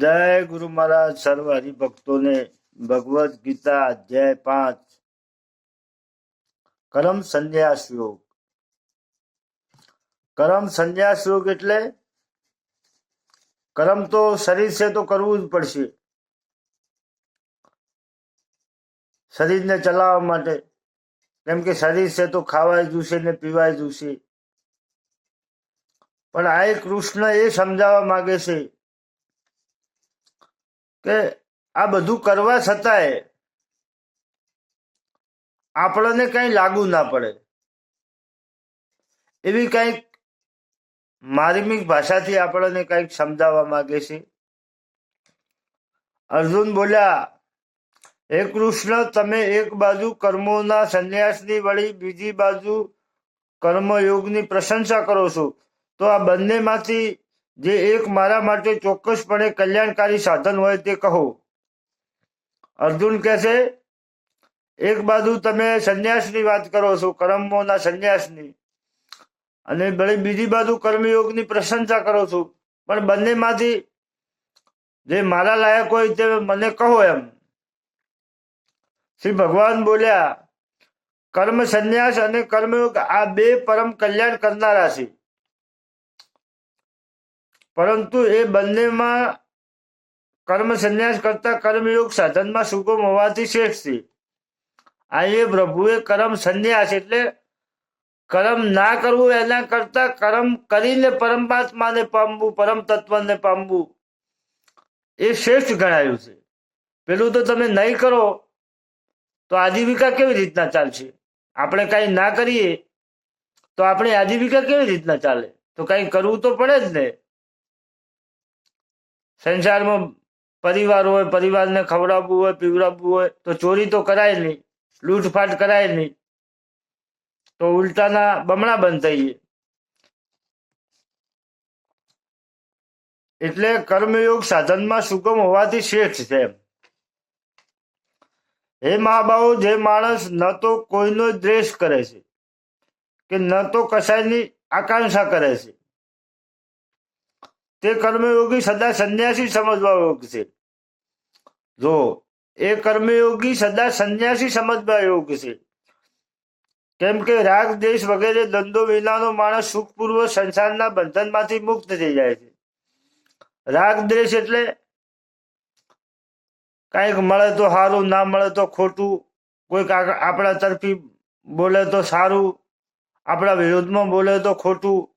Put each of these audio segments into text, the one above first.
જય ગુરુ મહારાજ, સર્વ હરિભક્તોને ભગવદ ગીતા અધ્યાય પાંચ. કરમ સંન્યાસ યોગ કરમ સંન્યાસ યોગ એટલે કરમ તો શરીર છે તો કરવું જ પડશે. શરીરને ચલાવવા માટે. કેમ કે શરીર છે તો ખાવાય જોશે ને પીવાય જોશે. પણ આ કૃષ્ણ એ સમજાવવા માંગે છે કે આ બધું કરવા છતાંય આપણને કઈ લાગુ ના પડે. એવી કંઈક માર્મિક ભાષાથી આપણને કંઈક સમજાવવા માંગે છે. અર્જુન બોલ્યા, હે કૃષ્ણ, તમે એક બાજુ કર્મોના સંન્યાસની વળી બીજી બાજુ કર્મયોગની પ્રશંસા કરો છો. તો આ બંનેમાંથી જે એક મારા માટે ચોક્કસપણે કલ્યાણકારી સાધન હોય તે કહો. અર્જુન કહે છે, એક બાજુ તમે સંન્યાસની વાત કરો છો, કર્મોના સંન્યાસની, અને ભલે બીજી બાજુ કર્મયોગની પ્રશંસા કરો છો, પણ બંનેમાંથી જે મારા લાયક હોય તે મને કહો એમ. શ્રી ભગવાન બોલ્યા, કર્મ સંન્યાસ અને કર્મયોગ આ બે પરમ કલ્યાણ કરનારા છે. પરંતુ એ બંનેમાં કર્મ સંન્યાસ કરતા કર્મયોગ સાધનમાં સુગમ હોવાથી શ્રેષ્ઠ છે. આ પ્રભુએ કર્મ સંન્યાસ એટલે કર્મ ના કરવું એના કરતા કર્મ કરીને પરમાત્માને પામવું, પરમ તત્વને પામવું, એ શ્રેષ્ઠ ગણાયું છે. પેલું તો તમે નહીં કરો, તો આજીવિકા કેવી રીતના ચાલશે? આપણે કઈ ના કરીએ, તો આપણી આજીવિકા કેવી રીતના ચાલે? તો કઈ કરવું તો પડે જ ને. સંસારમાં પરિવાર હોય, પરિવારને ખવડાવવું હોય, પીવડાવવું હોય, તો ચોરી તો કરાય નહીં. લૂંટફાટ કરાય નહીં. તો ઉલટાના બમણા બંધ થઈએ એટલે કર્મયોગ સાધનમાં સુગમ હોવાથી શ્રેષ્ઠ છે હે મહાબાહુ, જે માણસ ન તો કોઈનો દ્વેષ કરે છે કે ન તો કશાયની આકાંક્ષા કરે છે. તે કર્મયોગી સદા સંન્યાસી સમજવા યોગ છે. જો, એ કર્મયોગી સદા સંન્યાસી સમજવા યોગ છે. કેમ કે રાગ દેશ વગેરે ધંધો વિનાનો માણસ સુખપૂર્વક સંસારના બંધનમાંથી મુક્ત થઈ જાય છે. રાગ, દ્વેષ એટલે કંઈક મળે તો સારું, ના મળે તો ખોટું, કોઈક આપણા તરફી બોલે તો સારું, આપણા વિરોધમાં બોલે તો ખોટું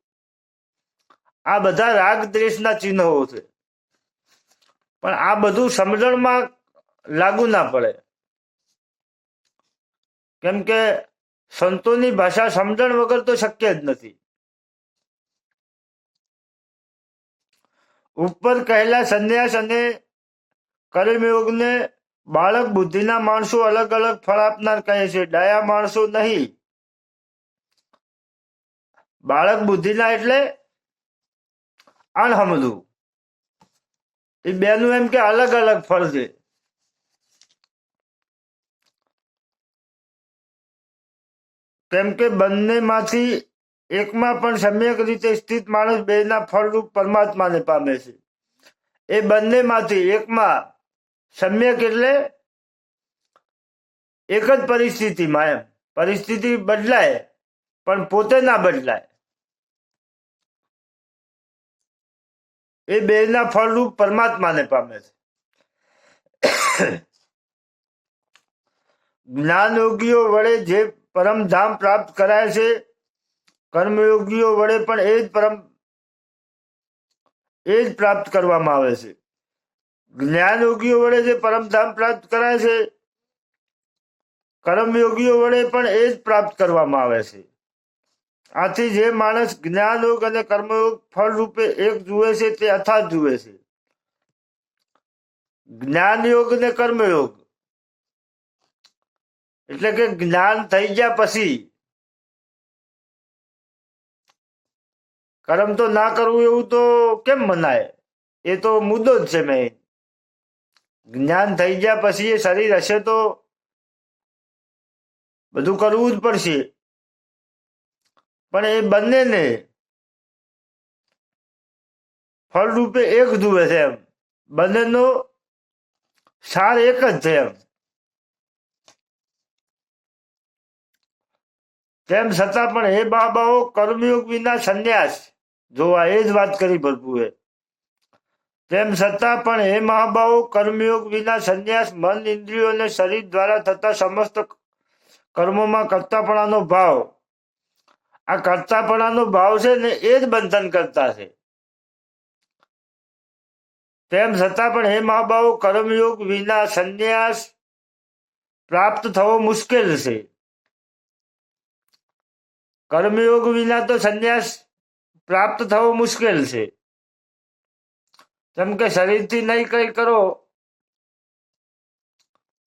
આ બધા રાગ દ્વેષના ચિહ્નો છે. પણ આ બધું સમજણમાં લાગુ ના પડે. કેમ કે સંતોની ભાષા સમજણ વગર તો શક્ય જ નથી. ઉપર કહેલા સંન્યાસ અને કર્મયોગને બાળક બુદ્ધિના માણસો અલગ અલગ ફળ આપનાર કહે છે. ડાયા માણસો નહીં. બાળક બુદ્ધિના એટલે અણહમદું એ બેનું એમ કે અલગ અલગ ફળ છે. કેમ કે બંનેમાંથી એકમાં પણ સમ્યક રીતે સ્થિત માણસ બેના ફળરૂપ પરમાત્માને પામે છે. એ બંનેમાંથી એકમાં સમ્યક એટલે એક જ પરિસ્થિતિમાં એમ. પરિસ્થિતિ બદલાય, પણ પોતે ના બદલાય. એ બેના ફળરૂપ પરમાત્માને પામે છે. જ્ઞાનયોગીઓ વડે જે પરમધામ પ્રાપ્ત કરાય છે, કર્મયોગીઓ વડે પણ એ જ પરમ, એ જ પ્રાપ્ત કરવામાં આવે છે. જ્ઞાનયોગીઓ વડે જે પરમધામ પ્રાપ્ત કરાય છે, કર્મયોગીઓ વડે પણ એ જ પ્રાપ્ત કરવામાં આવે છે. આથી જે માણસ જ્ઞાનયોગ અને કર્મયોગ ફળ રૂપે એક જુએ છે તે અથાત જુએ છે. જ્ઞાનયોગ અને કર્મયોગ. એટલે કે જ્ઞાન થઈ ગયા પછી કર્મ તો ના કરવું એવું તો કેમ મનાય? એ તો મુદ્દો જ છે મેં જ્ઞાન થઈ ગયા પછી એ શરીર હશે તો બધું કરવું જ પડશે. પણ એ બંનેને ફળરૂપે એક જુએ છે એમ. બંનેનો સાર એક જ છે એમ. તેમ છતાં પણ હે બાબાઓ કર્મયોગ વિના સંન્યાસ. જોવા એ જ વાત કરી ભરપુએ તેમ છતાં પણ હે મહાબાઓ કર્મયોગ વિના સંન્યાસ મન, ઇન્દ્રિયો અને શરીર દ્વારા થતા સમસ્ત કર્મોમાં કરતાપણાનો ભાવ આ કરતાપણાનો ભાવ છે ને એ જ બંધન કરતા છે. તેમ છતાં પણ હે મહાબાઓ કર્મયોગ વિના સંન્યાસ પ્રાપ્ત થવો મુશ્કેલ છે. કર્મયોગ વિના તો સંન્યાસ પ્રાપ્ત થવો મુશ્કેલ છે. જેમ કે શરીરથી નહીં કઈ કરો,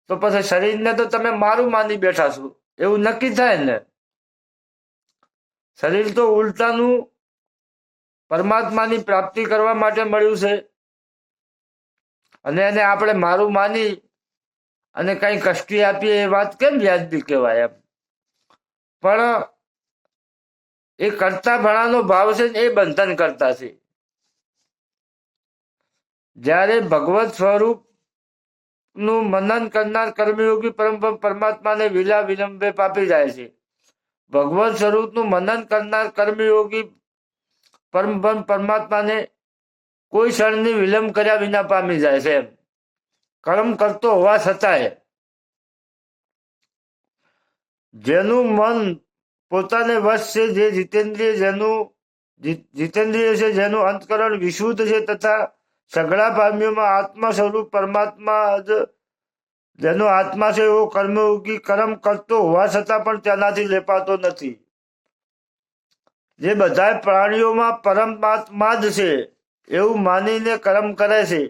તો પછી શરીરને તો તમે મારું માની બેઠા છો. એવું નક્કી થાય ને? શરીર તો ઉલટાનું પરમાત્માની પ્રાપ્તિ કરવા માટે મળ્યું છે. અને એને આપણે મારું માની અને કઈ કષ્ટી આપીએ એ વાત કેમ વ્યાજબી કહેવાય એમ? પણ એ કરતા ભણાનો ભાવ છે એ બંધન કરતા છે. જ્યારે ભગવત સ્વરૂપનું મનન કરનાર કર્મયોગી પરમ પરમાત્માને વિલા વિલંબે પાપી જાય છે. ભગવત સ્વરૂપનું મનન કરનાર કર્મયોગી પરમ પરમાત્માને કોઈ ક્ષણની વિલંબ કર્યા વિના પામી જાય છે. કર્મ કરતો હોવા છતાંય જેનું મન પોતાને વશ છે, જે જીતેન્દ્રિય જેનું જીતેન્દ્રિય છે, જેનું અંતકરણ વિશુદ્ધ છે તથા સઘળા પામ્યોમાં આત્મા સ્વરૂપ પરમાત્મા જ જેનો આત્મા છે એવો કર્મયોગી કર્મ કરતો હોવા છતાં પણ તેનાથી લેપાતો નથી. જે બધા પ્રાણીઓમાં પરમાત્મા જ છે, એવું માનીને કર્મ કરે છે.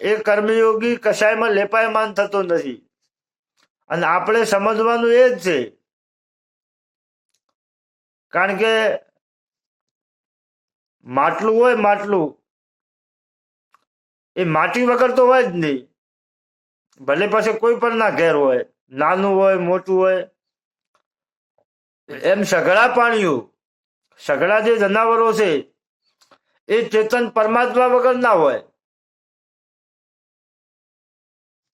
એ કર્મયોગી કશાયમાં લેપાયમાન થતો નથી. અને આપણે સમજવાનું એ જ છે. કારણ કે માટલું હોય માટલું એ માટી વગર તો હોય જ નહીં. ભલે પાસે કોઈ પણ ના ઘેર હોય, નાનું હોય, મોટું હોય. એમ સઘળા પ્રાણીઓ, સઘળા જે જનાવરો છે, એ ચેતન પરમાત્મા વગર ના હોય.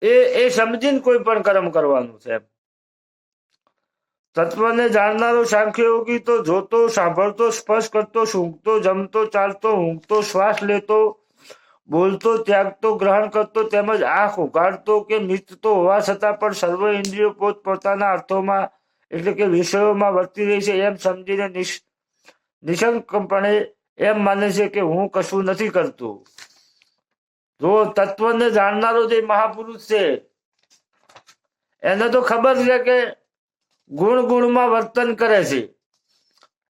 એ એ સમજીને કોઈ પણ કર્મ કરવાનું છે એમ. તત્વને જાણનારો સાંખ્યયોગી તો જોતો, સાંભળતો, સ્પર્શ કરતો, સૂંઘતો, જમતો, ચાલતો, ઊંઘતો, શ્વાસ લેતો બોલતો, ત્યાગતો, ગ્રહણ કરતો, તેમજ આંખ ઉઘાડતો કે નીચતો હોવા છતાં પણ સર્વ ઇન્દ્રિયો પોત પોતાના અર્થોમાં એટલે કે વિષયોમાં વર્તી રહી છે એમ સમજીને નિશંકપણે એમ માને છે કે હું કશું નથી કરતું. જો તત્વને જાણનારો જે મહાપુરુષ છે, એને તો ખબર છે કે ગુણ ગુણમાં વર્તન કરે છે.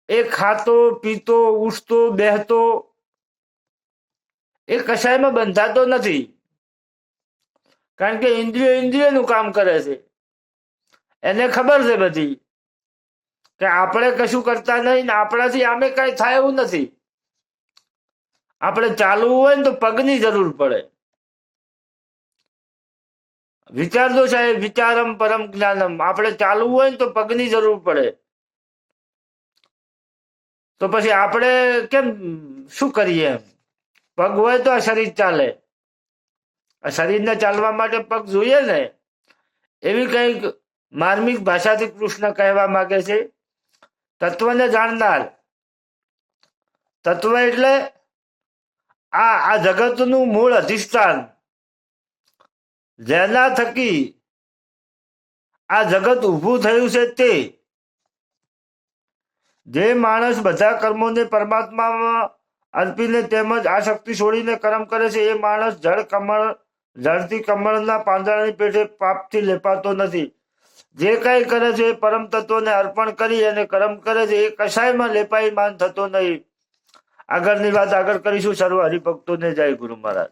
એ ખાતો, પીતો, ઉઠતો, બેહતો એ કશાયમાં બંધાતો નથી. કારણ કે ઇન્દ્રિયો ઇન્દ્રિયનું કામ કરે છે. એને ખબર છે બધી કે આપણે કશું કરતા નહીં ને આપણાથી આમે કઈ થાય એવું નથી. આપણે ચાલવું હોય ને તો પગની જરૂર પડે. વિચાર તો સાહેબ, વિચારમ પરમ જ્ઞાનમ. આપણે ચાલવું હોય ને તો પગની જરૂર પડે. તો પછી આપણે કેમ શું કરીએ એમ? પગ હોય તો આ શરીર ચાલે. આ શરીરને ચાલવા માટે પગ જોઈએ ને, એવી કંઈક માર્મિક ભાષાથી કૃષ્ણ કહેવા માંગે છે, તત્વને જાણનાર. તત્વ એટલે આ આ જગતનું મૂળ અધિષ્ઠાન. જેના થકી આ જગત ઊભું થયું છે તે. જે માણસ બધા કર્મોને પરમાત્મામાં અર્પીને તેમજ આ શક્તિ છોડીને કર્મ કરે છે, એ માણસ જળ કમળ, જળથી કમળના પાંદડાની પેટે પાપથી લેપાતો નથી. જે કઈ કરે છે, એ પરમ તત્વને અર્પણ કરી અને કર્મ કરે છે, એ કશાયમાં લેપાઈ માન થતો નહીં. આગળની વાત આગળ કરીશું, સર્વ હરિભક્તોને જય ગુરુ મહારાજ.